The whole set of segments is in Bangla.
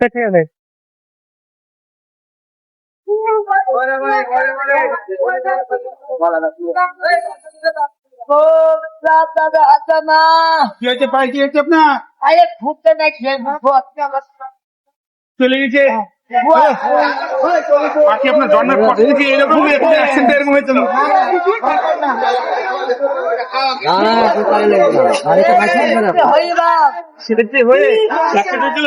ঠিক আছে কি হয়েছে হয়েছে আপনার আরে ফুটতে নাই খেয়ে চলে গেছে আপনার জন্মের পর থেকে এরকম অ্যাক্সিডেন্ট এরকম হয়েছিল হয়ে অ্যাক্সিডেন্ট হয়েছিল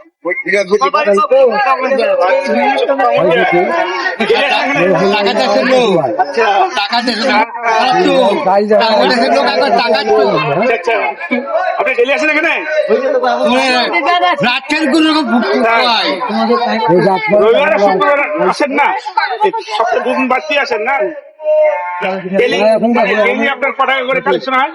আসেন রবিবার শুক্রবার আসেন না? সপ্তাহে দুদিন বাড়তি আসেন না? ডেলি ডেলি আপনার ক টাকা করে কালেকশন হয়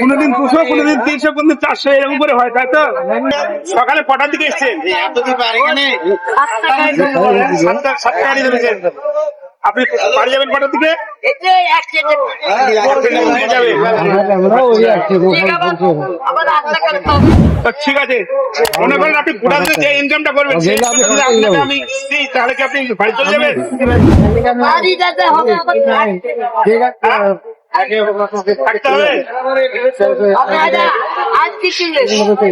কোনোদিন দুশো কোনদিন তিনশো কোনদিন চারশো এরকম করে হয় তাই তো? সকালে কটার দিকে এসছেন? সাতটা আপনি বাড়ি যাবেন কটার দিকে? নিয়ে ঠিক আছে। মনে করেন আপনি কোটাতে যে ইনকামটা করবেন আমি তাহলে কি আপনি বাড়ি চলে যাবেন? থাকতে হবে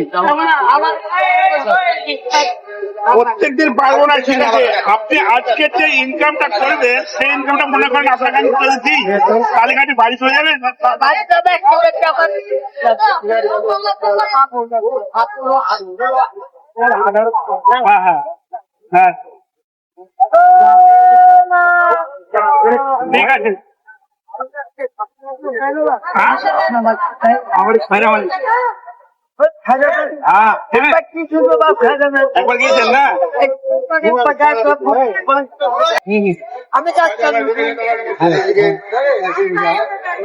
প্রত্যেকদিন পারব না, ঠিক আছে। আপনি আজকে যে ইনকামটা করবেন সেই ইনকামটা মনে করেন আপনাকে আমি করে তাহলে কাটি বাড়ি চলে যাবেন? হ্যাঁ হ্যাঁ। হ্যাঁ। ঠিক আছে।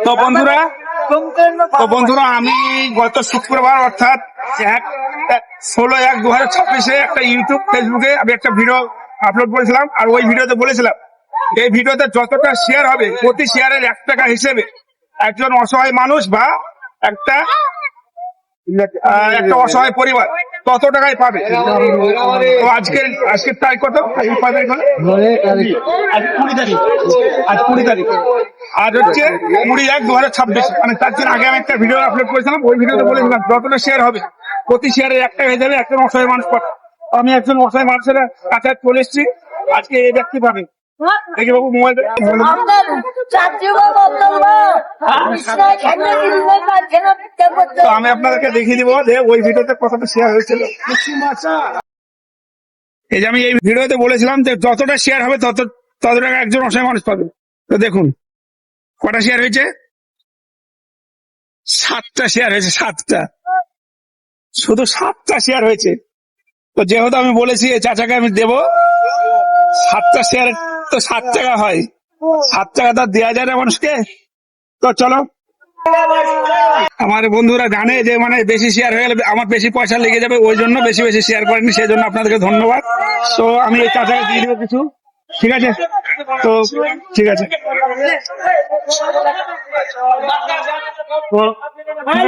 তো বন্ধুরা তো বন্ধুরা, আমি গত শুক্রবার অর্থাৎ এক ষোলো এক দু হাজার ছাব্বিশে একটা ইউটিউব ফেসবুকে আমি একটা ভিডিও আপলোড করেছিলাম, আর ওই ভিডিওতে বলেছিলাম এই ভিডিওতে যতটা শেয়ার হবে প্রতি শেয়ারের এক টাকা হিসেবে একজন অসহায় মানুষ বা একটা একটা অসহায় পরিবার তত টাকাই পাবে। তো আজকের আজকের তারিখ কত? কুড়ি তারিখ। আজ কুড়ি তারিখ। আজ হচ্ছে কুড়ি এক দু হাজার ছাব্বিশ। মানে তার জন্য আগে আমি একটা ভিডিও আপলোড করেছিলাম ওই ভিডিওতে বলেছিলাম যতটা শেয়ার হবে প্রতি শেয়ারে একটা হয়ে যাবে একজন অসহায় মানুষ পাবে। আমি একজন অসহায় মানুষের কাছে চলে এসেছি। আজকে এই ব্যক্তি পাবে। দেখি বাবু মোবাইল তো আমি আপনাদেরকে দেখিয়ে দিব যে ওই ভিডিওতে কতটা শেয়ার হয়েছিল। এই যে আমি এই ভিডিওতে বলেছিলাম যে যতটা শেয়ার হবে তত তত টাকা একজন অসহায় মানুষ পাবে। তো দেখুন কটা শেয়ার হয়েছে? সাতটা শেয়ার হয়েছে সাতটা। শুধু সাতটা শেয়ার হয়েছে। তো যেহেতু আমি বলেছি এই চাচাকে আমি দেব সাতটা শেয়ার তো সাত টাকা হয়। সাত টাকা তো দেওয়া যায় না মানুষকে। তো চলো। আমার বন্ধুরা জানে যে মানে বেশি শেয়ার হয়ে গেলে আমার বেশি পয়সা লেগে যাবে, ওই জন্য বেশি বেশি শেয়ার করেনি সেই জন্য আপনাদেরকে ধন্যবাদ। তো আমি এই চাচাকে দিয়ে দেবো কিছু। ঠিক আছে? তো ঠিক আছে কটা গেলেন হ্যাঁ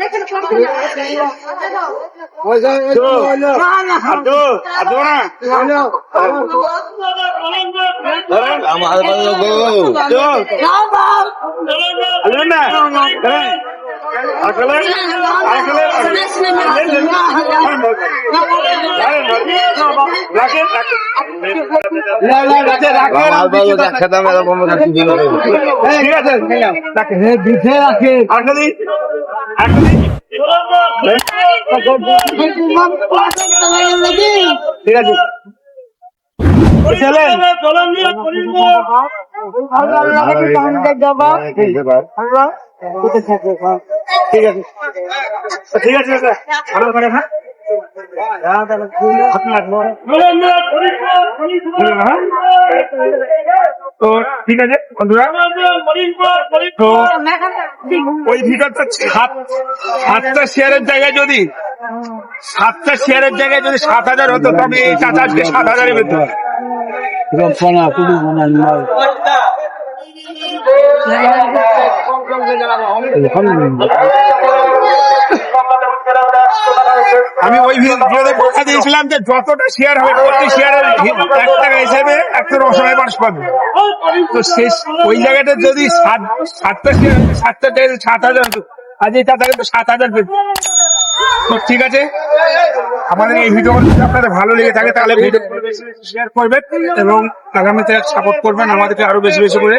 আগে যাব ঠিক আছে। ঠিক আছে তো ঠিক আছে তো ওই সাত সাতটা শেয়ারের জায়গায় যদি সাতটা শেয়ারের জায়গায় যদি সাত হাজার হতো, তবে এই চাচা আজকে সাত হাজারে পেত নয়। আমি ওই ভিডিওতে কথা দিয়েছিলাম যে যতটা শেয়ার হবে, প্রতি শেয়ারের এক টাকা হিসেবে একটা অসহায় মানুষ পাবে। তো শেষ ওই জায়গাটা যদি সাত সাতটা শেয়ার সাতটা সাত হাজার হতো, আজ এই টাকা কিন্তু সাত হাজার পেত তো ঠিক আছে? আমাদের এই ভিডিও আপনাদের ভালো লেগে থাকে, তাহলে ভিডিও শেয়ার করবেন এবং আগামীতে সাপোর্ট করবেন আমাদেরকে আরও বেশি বেশি করে।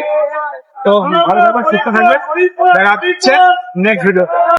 তো ভালো থাকবেন, সুস্থ থাকবেন। দেখা হচ্ছে নেক্সট ভিডিও